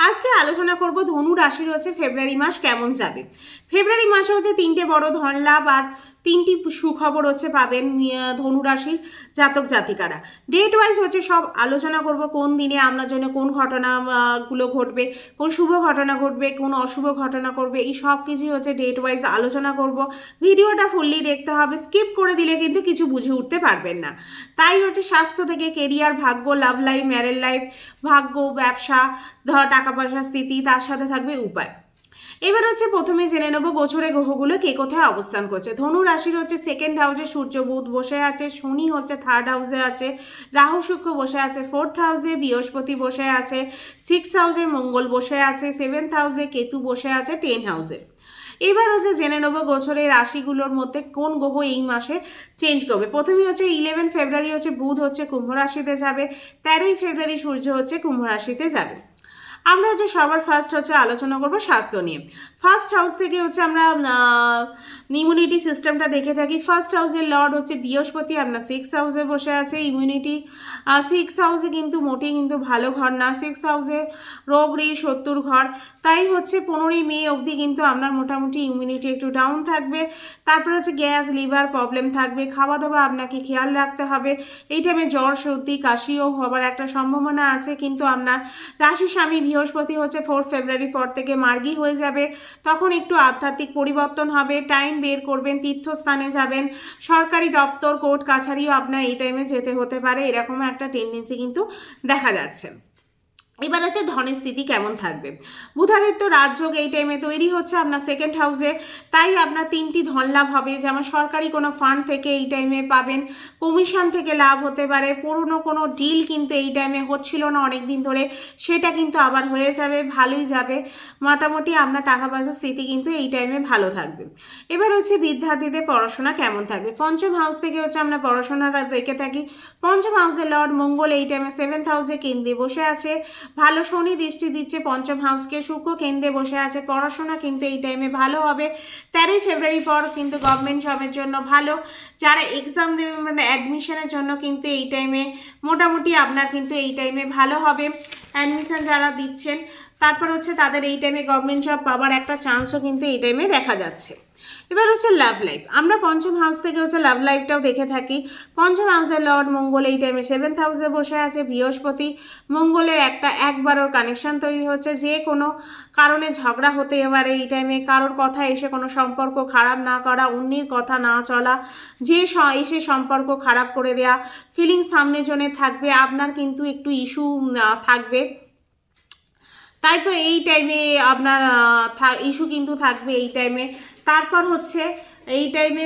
আজকে আলোচনা করব ধনু রাশির হচ্ছে ফেব্রুয়ারি মাস কেমন যাবে? ফেব্রুয়ারি মাসে হচ্ছে তিনটে বড় ধন লাভ আর তিনটি সুখবর হচ্ছে পাবেন ধনু রাশির জাতক জাতিকারা। ডেট ওয়াইজ হচ্ছে সব আলোচনা করব কোন দিনে আপনার জন্য কোন ঘটনা আহ, গুলো ঘটবে কোন শুভ ঘটনা ঘটবে কোন অশুভ ঘটনা করবে এই সব কিছুই হচ্ছে ডেট ওয়াইজ আলোচনা করব। ভিডিওটা ফুললি দেখতে হবে স্কিপ করে দিলে কিন্তু কিছু বুঝে উঠতে পারবেন না। তাই হচ্ছে স্বাস্থ্য থেকে কেরিয়ার ভাগ্য লাভ লাইফ ম্যারেজ লাইফ ভাগ্য ব্যবসা ধর টাকা পয়সার স্থিতি, তার সাথে থাকবে উপায়। এবার হচ্ছে প্রথমে জেনে নেব গোছরে গ্রহগুলো কে কোথায় অবস্থান করছে। ধনু রাশির হচ্ছে সেকেন্ড হাউসে সূর্য, বুধ বসে আছে, শনি হচ্ছে থার্ড হাউসে আছে, রাহু শুক্র বসে আছে ফোর্থ হাউসে বৃহস্পতি বসে আছে সিক্স হাউসে মঙ্গল বসে আছে সেভেন্থ হাউসে কেতু বসে আছে টেন হাউসে এবার হচ্ছে জেনে নেব গোছরের রাশিগুলোর মধ্যে কোন গ্রহ এই মাসে চেঞ্জ করবে। প্রথমেই হচ্ছে ইলেভেন ফেব্রুয়ারি হচ্ছে বুধ হচ্ছে কুম্ভ রাশিতে যাবে, তেরোই ফেব্রুয়ারি সূর্য হচ্ছে কুম্ভ রাশিতে যাবে। আমরা হচ্ছে সবার ফার্স্ট হচ্ছে আলোচনা করব স্বাস্থ্য নিয়ে। ফার্স্ট হাউস থেকে হচ্ছে আমরা ইমিউনিটি সিস্টেমটা দেখে থাকি। ফার্স্ট হাউসের লর্ড হচ্ছে বৃহস্পতি, আপনার সিক্স হাউসে বসে আছে ইমিউনিটি সিক্স হাউসে কিন্তু মোটেই কিন্তু ভালো ঘর না। সিক্স হাউসে রোগ রে শত্রুর ঘর। তাই হচ্ছে পনেরোই মে অবধি কিন্তু আপনার মোটামুটি ইমিউনিটি একটু ডাউন থাকবে। তারপর হচ্ছে গ্যাস লিভার প্রবলেম থাকবে। খাওয়া দাওয়া আপনাকে খেয়াল রাখতে হবে। এই টাইমে জ্বর, সর্দি, কাশিও হবার একটা সম্ভাবনা আছে। কিন্তু আপনার রাশি স্বামী বৃহস্পতি হচ্ছে ফোর ফেব্রুয়ারি পর থেকে মার্গি হয়ে যাবে। তখন একটু আধ্যাত্মিক পরিবর্তন হবে টাইম বের করবেন, তীর্থস্থানে যাবেন, সরকারি দপ্তর, কোর্ট, কাছারিও আপনার এই টাইমে যেতে হতে পারে, এরকম একটা টেন্ডেন্সি কিন্তু দেখা যাচ্ছে। এবার হচ্ছে ধনের স্থিতি কেমন থাকবে? বুধাদিত্য রাজযোগ এই টাইমে তৈরি হচ্ছে আপনার সেকেন্ড হাউসে তাই আপনার তিনটি ধন লাভ হবে। যেমন সরকারি কোনো ফান্ড থেকে এই টাইমে পাবেন। কমিশন থেকে লাভ হতে পারে। পুরনো কোনো ডিল কিন্তু এই টাইমে হচ্ছিল না অনেক দিন ধরে। সেটা কিন্তু আবার হয়ে যাবে, ভালোই যাবে। মোটামুটি আপনার টাকা পয়সার স্থিতি কিন্তু এই টাইমে ভালো থাকবে। এবার হচ্ছে বিদ্যার্থীদের পড়াশোনা কেমন থাকবে? পঞ্চম হাউস থেকে হচ্ছে আমরা পড়াশোনাটা দেখে থাকি। পঞ্চম হাউসে লর্ড মঙ্গল এই টাইমে সেভেন্থ হাউসে কেন্দ্রে বসে আছে। ভালো শনি দৃষ্টি দিচ্ছে, পঞ্চম হাউসকে শুক্র কেন্দ্রে বসে আছে। পড়াশোনা কিন্তু এই টাইমে ভালো হবে। তেরোই ফেব্রুয়ারি পর কিন্তু গভর্নমেন্ট জবের জন্য ভালো। যারা এক্সাম দেবে মানে অ্যাডমিশনের জন্য কিন্তু এই টাইমে মোটামুটি আপনার কিন্তু এই টাইমে ভালো হবে। অ্যাডমিশন যারা দিচ্ছেন, তারপর হচ্ছে তাদের এই টাইমে গভর্নমেন্ট জব পাওয়ার একটা চান্সও কিন্তু এই টাইমে দেখা যাচ্ছে। এবার হচ্ছে লাভ লাইফ আমরা পঞ্চম হাউস থেকে হচ্ছে লাভ লাইফটাও দেখে থাকি। পঞ্চম হাউসের লর্ড মঙ্গল এই টাইমে সেভেন্থ হাউসে বসে আছে। বৃহস্পতি মঙ্গলের একটা একবারও কানেকশন তৈরি হচ্ছে। যে কোনো কারণে ঝগড়া হতে পারে এই টাইমে কারোর কথা এসে কোনো সম্পর্ক খারাপ না করা, অন্যের কথা না চলা, যে এসে সম্পর্ক খারাপ করে দেয়া ফিলিং সামনে জনে থাকবে, আপনার কিন্তু একটু ইস্যু থাকবে। তারপর এই টাইমে আপনার ইস্যু কিন্তু থাকবে এই টাইমে তারপর হচ্ছে এই টাইমে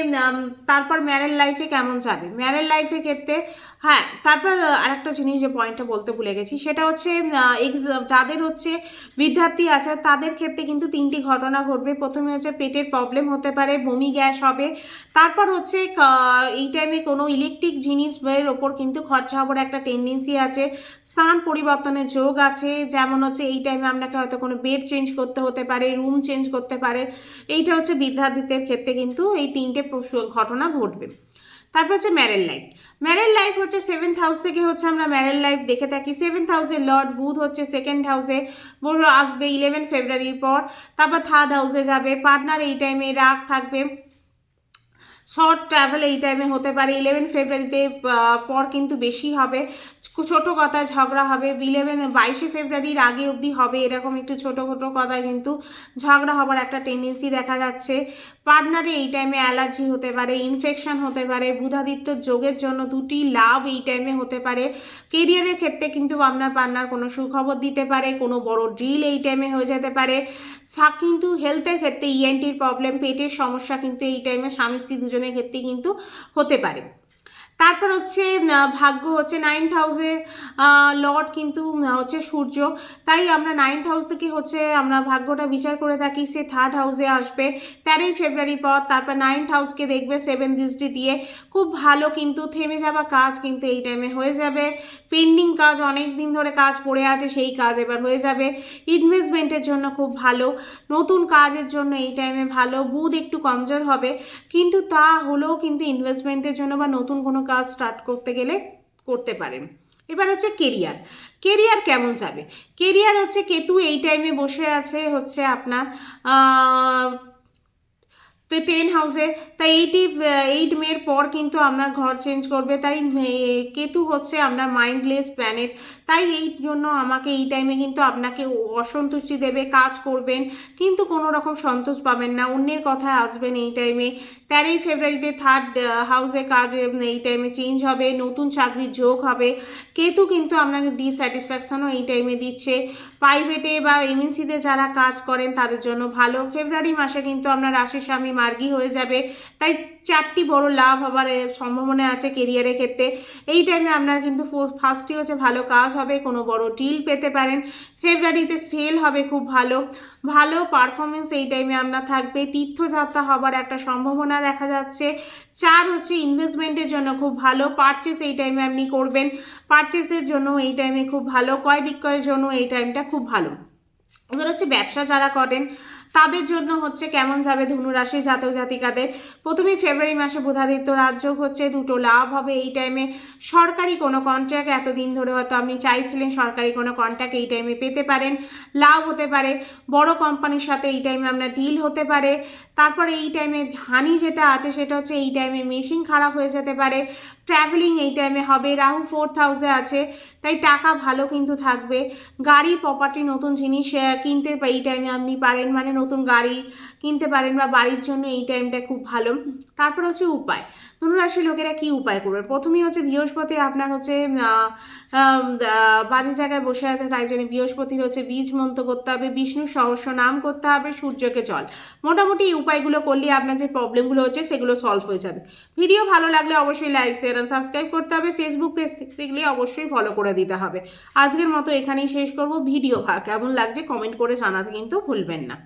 তারপর ম্যারেজ লাইফে কেমন যাবে? ম্যারেজ লাইফের ক্ষেত্রে হ্যাঁ তারপর আরেকটা জিনিস যে পয়েন্টটা বলতে ভুলে গেছি, সেটা হচ্ছে এক্সাম যাদের হচ্ছে বিদ্যার্থী আছে, তাদের ক্ষেত্রে কিন্তু তিনটি ঘটনা ঘটবে। প্রথমে হচ্ছে পেটের প্রবলেম হতে পারে, বমি গ্যাস হবে। তারপর হচ্ছে এই টাইমে কোনো ইলেকট্রিক জিনিসের ওপর কিন্তু খরচা হবার একটা টেন্ডেন্সি আছে। স্থান পরিবর্তনের যোগ আছে, যেমন হচ্ছে এই টাইমে আপনাকে হয়তো কোনো বেড চেঞ্জ করতে হতে পারে রুম চেঞ্জ করতে পারে। এইটা হচ্ছে বিদ্যার্থীদের ক্ষেত্রে কিন্তু এই তিনটে ঘটনা ঘটবে। তারপর হচ্ছে ম্যারেল লাইফ ম্যারেল লাইফ হচ্ছে সেভেন্থ হাউস থেকে হচ্ছে আমরা ম্যারেল লাইফ দেখে থাকি। সেভেন্থ হাউসে লর্ড বুধ হচ্ছে সেকেন্ড হাউসে বড় আসবে ইলেভেন ফেব্রুয়ারির পর। তারপর থার্ড হাউসে যাবে। পার্টনার এই টাইমে রাগ থাকবে। শর্ট ট্রাভেল এই টাইমে হতে পারে। ইলেভেন ফেব্রুয়ারিতে পর কিন্তু বেশি হবে। ছোট কথায় ঝগড়া হবে। ইলেভেন বাইশে ফেব্রুয়ারির আগে অবধি হবে এরকম একটু ছোট ছোট কথায় কিন্তু ঝগড়া হবার একটা টেন্ডেন্সি দেখা যাচ্ছে। পার্টনারে এই টাইমে অ্যালার্জি হতে পারে ইনফেকশন হতে পারে, বুধাদিত্য যোগের জন্য দুটি লাভ এই টাইমে হতে পারে। কেরিয়ারের ক্ষেত্রে কিন্তু আপনার পার্টনার কোনো সুখবর দিতে পারে, কোনো বড় ডিল এই টাইমে হয়ে যেতে পারে। কিন্তু হেলথের ক্ষেত্রে ইএনটির প্রবলেম পেটের সমস্যা কিন্তু এই টাইমে স্বামী স্ত্রী দুজনের ক্ষেত্রে কিন্তু হতে পারে। তারপর হচ্ছে ভাগ্য হচ্ছে নাইন্থ হাউসে লর্ড কিন্তু হচ্ছে সূর্য। তাই আমরা নাইন্থ হাউস থেকে হচ্ছে আমরা ভাগ্যটা বিচার করে থাকি, সে থার্ড হাউসে আসবে। তেরোই ফেব্রুয়ারি পর তারপর নাইন্থ হাউসকে দেখবে সেভেন দৃষ্টি দিয়ে। খুব ভালো কিন্তু থেমে যাওয়া কাজ কিন্তু এই টাইমে হয়ে যাবে। পেন্ডিং কাজ, অনেক দিন ধরে কাজ পড়ে আছে, সেই কাজ এবার হয়ে যাবে। ইনভেস্টমেন্টের জন্য খুব ভালো। নতুন কাজের জন্য এই টাইমে ভালো। বুধ একটু কমজোর হবে। কিন্তু তা হলেও কিন্তু ইনভেস্টমেন্টের জন্য বা নতুন কোনো কাজ স্টার্ট করতে গেলে করতে পারেন। এবার হচ্ছে কেরিয়ার কেরিয়ার কেমন যাবে? কেরিয়ার হচ্ছে কেতু এই টাইমে বসে আছে হচ্ছে আপনার তো টেন হাউসে তাই এইটি এইট মের পর কিন্তু আপনার ঘর চেঞ্জ করবে। তাই কেতু হচ্ছে আপনার মাইন্ডলেস প্ল্যানেট তাই এই জন্য আমাকে এই টাইমে কিন্তু আপনাকে অসন্তুষ্টি দেবে, কাজ করবেন, কিন্তু কোনো রকম সন্তোষ পাবেন না। অন্যের কথায় আসবেন এই টাইমে তেরোই ফেব্রুয়ারিতে থার্ড হাউসে কাজ এই টাইমে চেঞ্জ হবে, নতুন চাকরির যোগ হবে। কেতু কিন্তু আপনাকে ডিস্যাটিসফ্যাকশনও এই টাইমে দিচ্ছে। প্রাইভেটে বা এমএনসিতে যারা কাজ করেন, তাদের জন্য ভালো। ফেব্রুয়ারি মাসে কিন্তু আপনার রাশির স্বামী মার্গী হয়ে যাবে। তাই চারটি বড় লাভ হবার সম্ভাবনা আছে কেরিয়ারের ক্ষেত্রে। এই টাইমে আপনার কিন্তু ফার্স্টই হচ্ছে ভালো কাজ হবে, কোনো বড় ডিল পেতে পারেন। ফেব্রুয়ারিতে সেল হবে খুব ভালো। ভালো পারফরমেন্স এই টাইমে আপনার থাকবে। তীর্থযাত্রা হবার একটা সম্ভাবনা দেখা যাচ্ছে। চার হচ্ছে ইনভেস্টমেন্টের জন্য খুব ভালো। পারচেস এই টাইমে আপনি করবেন। পারচেসের জন্য এই টাইমে খুব ভালো। ক্রয় বিক্রয়ের জন্য এই টাইমটা খুব ভালো। এবার হচ্ছে ব্যবসা যারা করেন তাদের জন্য হচ্ছে কেমন যাবে ধনুরাশি জাতক জাতিকাদের? প্রথমেই ফেব্রুয়ারি মাসে বুধাদিত্য রাজযোগ হচ্ছে, দুটো লাভ হবে। এই টাইমে সরকারি কোনো কন্ট্রাক্ট এতদিন ধরে হয়তো আপনি চাইছিলেন সরকারি কোনো কন্ট্রাক্ট এই টাইমে পেতে পারেন। লাভ হতে পারে, বড় কোম্পানির সাথে এই টাইমে আপনার ডিল হতে পারে। তারপরে এই টাইমে হানি যেটা আছে, সেটা হচ্ছে এই টাইমে মেশিন খারাপ হয়ে যেতে পারে ট্রাভেলিং এই টাইমে হবে, রাহু ফোর্থ হাউসে আছে, তাই টাকা ভালো কিন্তু থাকবে। গাড়ি প্রপার্টি নতুন জিনিস কিনতে এই টাইমে আপনি পারেন মানে নতুন গাড়ি কিনতে পারেন বা বাড়ির জন্য এই টাইমটা খুব ভালো। তারপর হচ্ছে উপায়। ধনুরাশি লোকেরা কি উপায় করবেন প্রথমেই হচ্ছে বৃহস্পতি আপনার হচ্ছে বাজে জায়গায় বসে আছে, তাই জন্য বৃহস্পতির হচ্ছে বীজ মন্ত্র করতে হবে বিষ্ণু সহস্র নাম করতে হবে, সূর্যকে জল। মোটামুটি উপায়গুলো করলে আপনার যে প্রবলেমগুলো হচ্ছে সেগুলো সলভ হয়ে যাবে। ভিডিও ভালো লাগলে অবশ্যই লাইক শেয়ার অ্যান্ড সাবস্ক্রাইব করতে হবে। ফেসবুক পেজ দেখলে অবশ্যই ফলো করে দিতে হবে। আজকের মতো এখানেই শেষ করব। ভিডিও কেমন লাগছে কমেন্ট করে জানাতে কিন্তু ভুলবেন না।